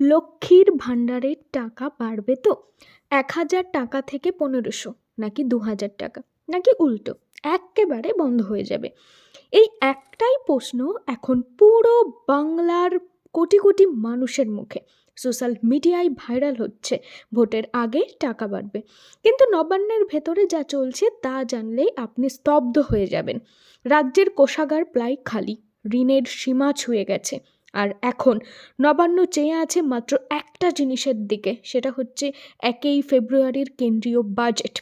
লক্ষ্মীর ভাণ্ডারের টাকা বাড়বে তো? এক হাজার টাকা থেকে পনেরোশো, নাকি দু হাজার টাকা, নাকি উল্টো এক্কেবারে বন্ধ হয়ে যাবে। এই একটাই প্রশ্ন এখন পুরো বাংলার কোটি কোটি মানুষের মুখে। সোশ্যাল মিডিয়ায় ভাইরাল হচ্ছে, ভোটের আগে টাকা বাড়বে। কিন্তু নবান্নের ভেতরে যা চলছে তা জানলেই আপনি স্তব্ধ হয়ে যাবেন। রাজ্যের কোষাগার প্রায় খালি, ঋণের সীমা ছুঁয়ে গেছে। আর এখন নবান্ন চেয়ে আছে মাত্র একটা জিনিসের দিকে, সেটা হচ্ছে একই ফেব্রুয়ারির কেন্দ্রীয় বাজেট।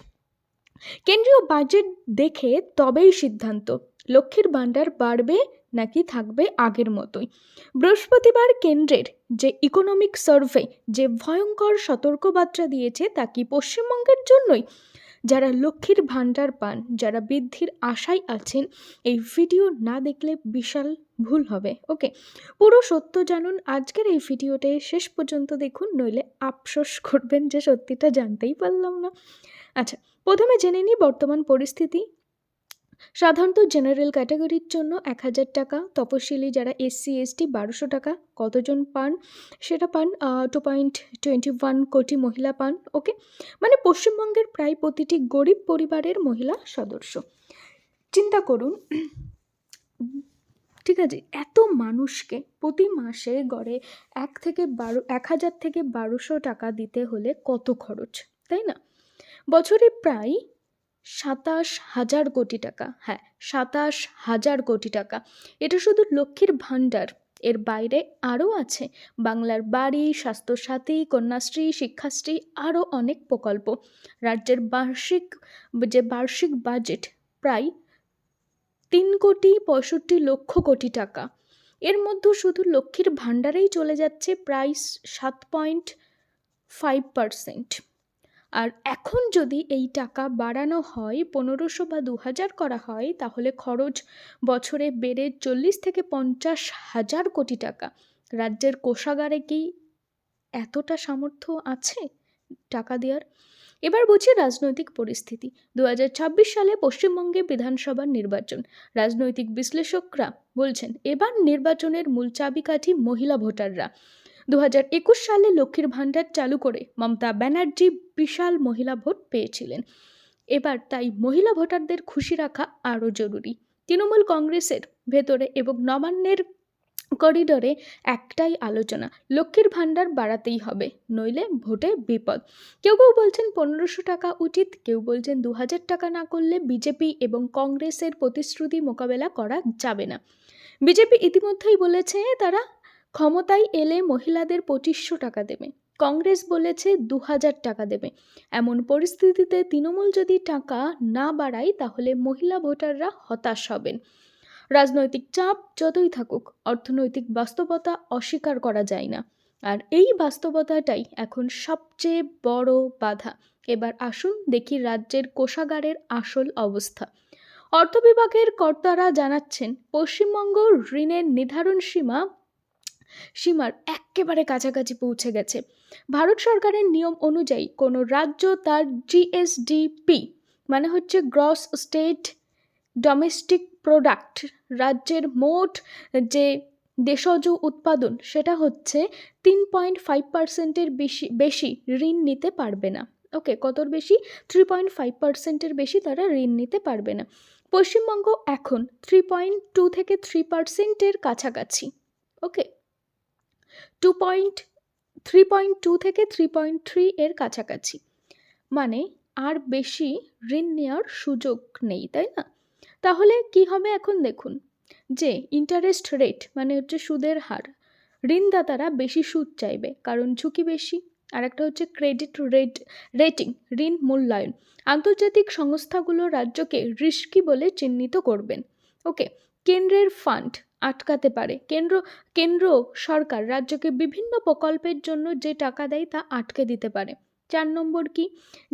কেন্দ্রীয় বাজেট দেখে তবেই সিদ্ধান্ত, লক্ষ্মীর ভাণ্ডার বাড়বে নাকি থাকবে আগের মতোই। বৃহস্পতিবার কেন্দ্রের যে ইকোনমিক সার্ভে যে ভয়ঙ্কর সতর্কবার্তা দিয়েছে তা কি পশ্চিমবঙ্গের জন্যই? যারা লক্ষ্মীর ভাণ্ডার পান, যারা বৃদ্ধির আশায় আছেন, এই ভিডিও না দেখলে বিশাল ভুল হবে। ওকে? পুরো সত্য জানুন। আজকের এই ভিডিওতে শেষ পর্যন্ত দেখুন, নইলে আফসোস করবেন যে সত্যিটা জানতেই পারলাম না। আচ্ছা প্রথমে জেনে নিই বর্তমান পরিস্থিতি। সাধারণত জেনারেল ক্যাটাগরির জন্য এক হাজার টাকা, তপশিলি যারা এসসি এসটি বারোশো টাকা, কতজন পান? সেটা পান টু পয়েন্ট টোয়েন্টি ওয়ান কোটি মহিলা পান ওকে মানে পশ্চিমবঙ্গের প্রায় প্রতিটি গরিব পরিবারের মহিলা সদস্য। চিন্তা করুন, ঠিক আছে? এত মানুষকে প্রতি মাসে গড়ে এক থেকে বারো, এক হাজার থেকে বারোশো টাকা দিতে হলে কত খরচ, তাই না? বছরে প্রায় সাতাশ হাজার কোটি টাকা। হ্যাঁ সাতাশ হাজার কোটি টাকা। এটা শুধু লক্ষ্মীর ভাণ্ডার। এর বাইরে আরও আছে। বাংলার বাড়ি, স্বাস্থ্যসাথী, কন্যাশ্রী, শিক্ষাশ্রী, আরও অনেক প্রকল্প। রাজ্যের বার্ষিক, যে বার্ষিক বাজেট, প্রায় তিন কোটি পঁয়ষট্টি লক্ষ কোটি টাকা। এর মধ্যে শুধু লক্ষ্মীর ভাণ্ডারেই চলে যাচ্ছে প্রায় সাত পয়েন্ট ফাইভ পারসেন্ট। আর এখন যদি এই টাকা বাড়ানো হয়, পনেরোশো বা দু হাজার করা হয়, তাহলে খরচ বছরে বেড়ে চল্লিশ থেকে পঞ্চাশ হাজার কোটি টাকা। রাজ্যের কোষাগারে কি এতটা সামর্থ্য আছে টাকা দেওয়ার এবার বুঝি রাজনৈতিক পরিস্থিতি। দু হাজার ছাব্বিশ সালে পশ্চিমবঙ্গে বিধানসভার নির্বাচন। রাজনৈতিক বিশ্লেষকরা বলছেন, এবার নির্বাচনের মূল চাবিকাঠি মহিলা ভোটাররা। দু সালে লক্ষ্মীর ভাণ্ডার চালু করে মমতা ব্যানার্জি বিশাল মহিলা ভোট পেয়েছিলেন। এবার তাই মহিলা ভোটারদের খুশি রাখা আরও জরুরি। তৃণমূল কংগ্রেসের ভেতরে এবং নবান্নের করিডোরে একটাই আলোচনা, লক্ষ্মীর ভাণ্ডার বাড়াতেই হবে, নইলে ভোটে বিপদ। কেউ কেউ বলছেন পনেরোশো টাকা উচিত, কেউ বলছেন দু হাজার টাকা না করলে বিজেপি এবং কংগ্রেসের প্রতিশ্রুতি মোকাবেলা করা যাবে না। বিজেপি ইতিমধ্যেই বলেছে তারা ক্ষমতায় এলে মহিলাদের পঁচিশশো টাকা দেবে। কংগ্রেস বলেছে দু হাজার টাকা দেবে। এমন পরিস্থিতিতে তৃণমূল যদি টাকা না বাড়ায়, তাহলে মহিলা ভোটাররা হতাশ হবেন। রাজনৈতিক চাপ যতই থাকুক, অর্থনৈতিক বাস্তবতা অস্বীকার করা যায় না। আর এই বাস্তবতাটাই এখন সবচেয়ে বড় বাধা। এবার আসুন দেখি রাজ্যের কোষাগারের আসল অবস্থা। অর্থ বিভাগের কর্তারা জানাচ্ছেন, পশ্চিমবঙ্গ ঋণের নির্ধারণ সীমা সীমার একেবারে কাছাকাছি পৌঁছে গেছে। ভারত সরকারের নিয়ম অনুযায়ী কোনো রাজ্য তার জিএসডিপি মানে হচ্ছে গ্রস স্টেট ডোমেস্টিক প্রোডাক্ট রাজ্যের মোট যে দেশজ উৎপাদন, সেটা হচ্ছে তিন পয়েন্ট ফাইভ পার্সেন্টের বেশি বেশি ঋণ নিতে পারবে না। ওকে কতর বেশি? থ্রি পয়েন্ট ফাইভ পার্সেন্টের বেশি তারা ঋণ নিতে পারবে না। পশ্চিমবঙ্গ এখন থ্রি পয়েন্ট টু থেকে থ্রি পার্সেন্টের কাছাকাছি। Okay two point three point two থেকে থ্রি পয়েন্ট থ্রি এর কাছাকাছি। মানে আর বেশি ঋণ নেওয়ার সুযোগ নেই, তাই না? তাহলে কি হবে এখন দেখুন, যে ইন্টারেস্ট রেট মানে হচ্ছে সুদের হার, ঋণদাতারা বেশি সুদ চাইবে, কারণ ঝুঁকি বেশি। আর একটা হচ্ছে ক্রেডিট রেট রেটিং ঋণ মূল্যায়ন। আন্তর্জাতিক সংস্থাগুলো রাজ্যকে রিস্কি বলে চিহ্নিত করবেন। ওকে কেন্দ্রের ফান্ড আটকাতে পারে। কেন্দ্র কেন্দ্র সরকার রাজ্যকে বিভিন্ন প্রকল্পের জন্য যে টাকা দেয় তা আটকে দিতে পারে। চার নম্বর কি?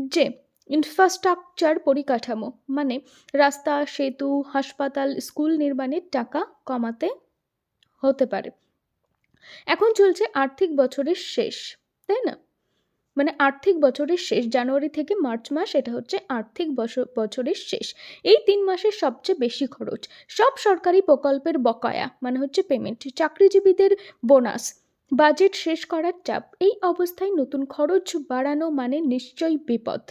যে ইনফ্রাস্ট্রাকচার পরিকাঠামো মানে রাস্তা, সেতু, হাসপাতাল, স্কুল নির্মাণের টাকা কমাতে হতে পারে। এখন চলছে আর্থিক বছরের শেষ, তাই না? মানে আর্থিক বছরের শেষ, জানুয়ারি থেকে মার্চ মাস, এটা হচ্ছে আর্থিক বছর বছরের শেষ। এই তিন মাসের সবচেয়ে বেশি খরচ, সব সরকারি প্রকল্পের বকেয়া মানে হচ্ছে পেমেন্ট চাকরিজীবীদের বোনাস বাজেট শেষ করার চাপ, এই অবস্থায় নতুন খরচ বাড়ানো মানে নিশ্চয়ই বিপদ।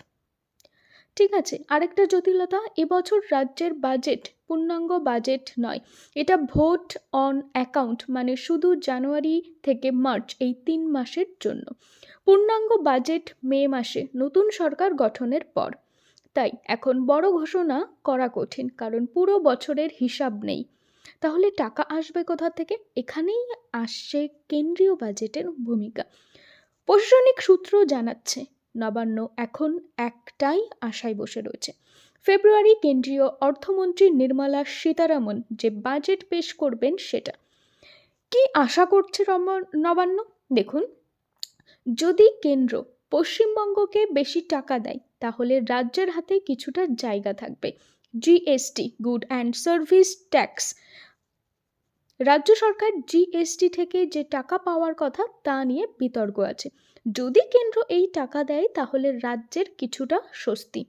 ঠিক আছে, আরেকটা জটিলতা, এবছর রাজ্যের বাজেট পূর্ণাঙ্গ বাজেট নয়, এটা ভোট অন অ্যাকাউন্ট মানে শুধু জানুয়ারি থেকে মার্চ, এই তিন মাসের জন্য। পূর্ণাঙ্গ বাজেট মে মাসে নতুন সরকার গঠনের পর। তাই এখন বড় ঘোষণা করা কঠিন, কারণ পুরো বছরের হিসাব নেই। তাহলে টাকা আসবে কোথা থেকে? এখানেই আসছে কেন্দ্রীয় বাজেটের ভূমিকা। প্রশাসনিক সূত্র জানাচ্ছে, নবান্ন এখন একটাই আশায় বসে রয়েছে। ফেব্রুয়ারি কেন্দ্রীয় অর্থমন্ত্রী নির্মলা সীতারামন যে বাজেট পেশ করবেন সেটা। কি আশা করছে নবান্ন? দেখুন। যদি কেন্দ্র পশ্চিমবঙ্গকে বেশি টাকা দেয়, তাহলে রাজ্যের হাতে কিছুটা জায়গা থাকবে। GST good and service tax রাজ্য সরকার জিএসটি থেকে যে টাকা পাওয়ার কথা, তা নিয়ে বিতর্ক আছে। যদি কেন্দ্র এই টাকা দেয়, তাহলে রাজ্যের কিছুটা স্বস্তি।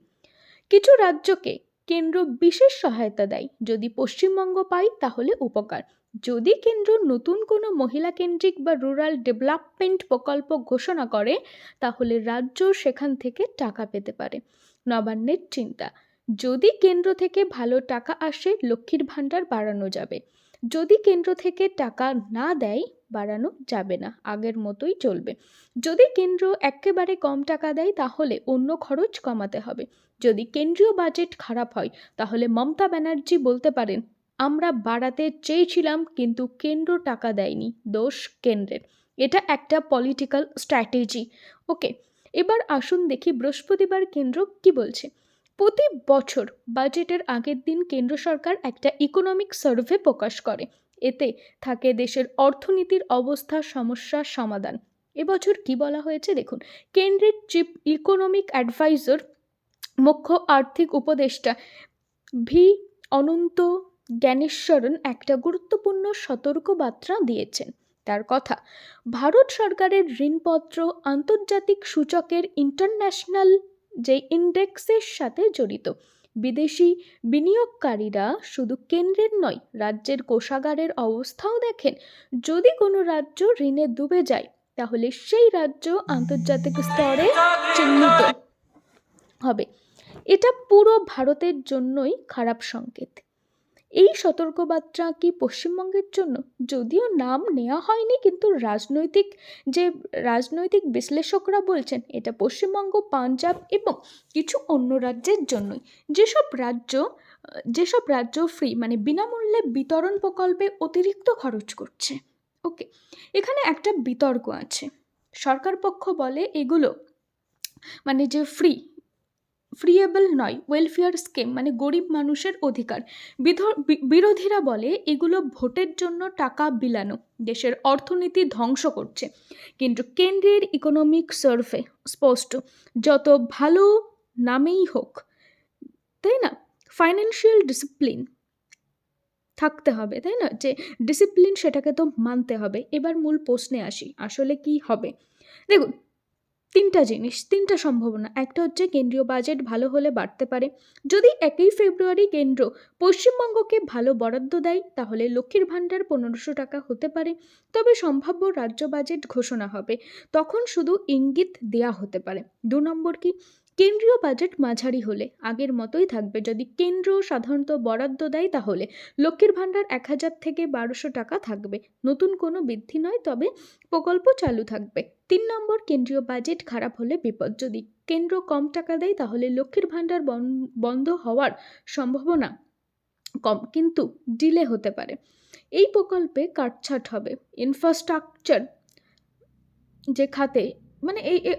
কিছু রাজ্যকে কেন্দ্র বিশেষ সহায়তা দেয়। যদি পশ্চিমবঙ্গ পায়, তাহলে উপকার। যদি কেন্দ্র নতুন কোনো মহিলা কেন্দ্রিক বা রুরাল ডেভেলপমেন্ট প্রকল্প ঘোষণা করে, তাহলে রাজ্য সেখান থেকে টাকা পেতে পারে। নবান্নের চিন্তা, যদি কেন্দ্র থেকে ভালো টাকা আসে, লক্ষ্মীর ভাণ্ডার বাড়ানো যাবে। যদি কেন্দ্র থেকে টাকা না দেয়, বাড়ানো যাবে না, আগের মতোই চলবে। যদি কেন্দ্র একেবারে কম টাকা দেয়, তাহলে অন্য খরচ কমাতে হবে। যদি কেন্দ্রীয় বাজেট খারাপ হয়, তাহলে মমতা ব্যানার্জি বলতে পারেন আমরা বাড়াতে চেয়েছিলাম, কিন্তু কেন্দ্র টাকা দেয়নি, দোষ কেন্দ্রের। এটা একটা পলিটিক্যাল স্ট্র্যাটেজি ওকে এবার আসুন দেখি বৃহস্পতিবার কেন্দ্র কি বলছে। প্রতি বছর বাজেটের আগের দিন কেন্দ্র সরকার একটা ইকোনমিক সার্ভে প্রকাশ করে। এতে থাকে দেশের অর্থনীতির অবস্থা সমস্যার সমাধান। এবছর কি বলা হয়েছে দেখুন, কেন্দ্রের চিফ ইকোনমিক অ্যাডভাইজার মুখ্য আর্থিক উপদেষ্টা ভি. অনন্ত জ্ঞানেশ্বরন একটা গুরুত্বপূর্ণ সতর্কবার্তা দিয়েছেন। তার কথা, ভারত সরকারের ঋণপত্র আন্তর্জাতিক সূচকের ইন্টারন্যাশনাল যে ইন্ডেক্সের সাথে জড়িত। বিদেশি বিনিয়োগকারীরা শুধু কেন্দ্রের নয়, রাজ্যের কোষাগারের অবস্থাও দেখেন, যদি কোনো রাজ্য ঋণে ডুবে যায়, তাহলে সেই রাজ্য আন্তর্জাতিক স্তরে চিহ্নিত হবে। এটা পুরো ভারতের জন্যই খারাপ সংকেত। এই সতর্কবার্তা কি পশ্চিমবঙ্গের জন্য? যদিও নাম নেওয়া হয়নি, কিন্তু রাজনৈতিক যে রাজনৈতিক বিশ্লেষকরা বলছেন, এটা পশ্চিমবঙ্গ, পাঞ্জাব এবং কিছু অন্য রাজ্যের জন্যই। যেসব রাজ্য যেসব রাজ্য ফ্রি মানে বিনামূল্যে বিতরণ প্রকল্পে অতিরিক্ত খরচ করছে। ওকে এখানে একটা বিতর্ক আছে। সরকার পক্ষ বলে এগুলো মানে যে ফ্রি ফ্রিয়েবল নয় ওয়েলফেয়ার স্কিম মানে গরিব মানুষের অধিকার। বিরোধীরা বলে, এগুলো ভোটের জন্য টাকা বিলানো, দেশের অর্থনীতি ধ্বংস করছে। কিন্তু কেন্দ্রের ইকোনমিক সার্ভে স্পষ্ট, যত ভালো নামেই হোক, তাই না? ফাইন্যান্সিয়াল ডিসিপ্লিন থাকতে হবে, তাই না? যে ডিসিপ্লিন সেটাকে তো মানতে হবে। এবার মূল প্রশ্নে আসি, আসলে কি হবে? দেখুন তিনটা জিনিস, তিনটা সম্ভাবনা। একটা হচ্ছে কেন্দ্রীয় বাজেট ভালো হলে বাড়তে পারে। যদি একই ফেব্রুয়ারি কেন্দ্র পশ্চিমবঙ্গকে ভালো বরাদ্দ দেয়, তাহলে লক্ষ্মীর ভাণ্ডার পনেরোশো টাকা হতে পারে। তবে সম্ভাব্য রাজ্য বাজেট ঘোষণা হবে। তখন শুধু ইঙ্গিত দেয়া হতে পারে। দু নম্বর কি? কেন্দ্রীয় বাজেট মাঝারি হলে, আগের মতোই থাকবে। যদি কেন্দ্র সাধারণত বরাদ্দ দেয় তাহলে লক্ষ্মীর ভাণ্ডার এক হাজার থেকে বারোশো টাকা থাকবে। নতুন কোনো বৃদ্ধি নয়, তবে প্রকল্প চালু থাকবে। তিন নম্বর, কেন্দ্রীয় বাজেট খারাপ হলে বিপদ। যদি কেন্দ্র কম টাকা দেয়, তাহলে লক্ষ্মীর ভাণ্ডার বন- বন্ধ হওয়ার সম্ভাবনা কম, কিন্তু ডিলে হতে পারে। এই প্রকল্পে কাটছাট হবে। ইনফ্রাস্ট্রাকচার যে খাতে মানে এই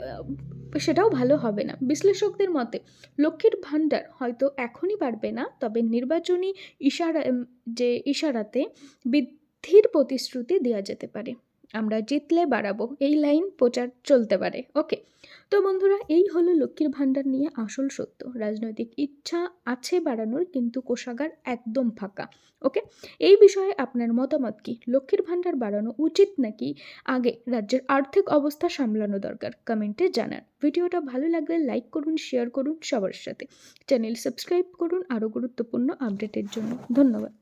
সেটাও ভালো হবে না। বিশ্লেষকদের মতে, লক্ষ্মীর ভাণ্ডার হয়তো এখনই পারবে না, তবে নির্বাচনী ইশারা যে ইশারাতে বৃদ্ধির প্রতিশ্রুতি দেওয়া যেতে পারে। আমরা জিতলে বাড়াবো, এই লাইন প্রচার চলতে পারে। ওকে। তো বন্ধুরা, এই হলো লক্ষ্মীর ভাণ্ডার নিয়ে আসল সত্য। রাজনৈতিক ইচ্ছা আছে বাড়ানোর, কিন্তু কোষাগার একদম ফাঁকা। ওকে? এই বিষয়ে আপনার মতামত কি? লক্ষ্মীর ভাণ্ডার বাড়ানো উচিত নাকি আগে রাজ্যের আর্থিক অবস্থা সামলানো দরকার? কমেন্টে জানান। ভিডিওটা ভালো লাগলে লাইক করুন, শেয়ার করুন সবার সাথে। চ্যানেল সাবস্ক্রাইব করুন আরও গুরুত্বপূর্ণ আপডেটের জন্য। ধন্যবাদ।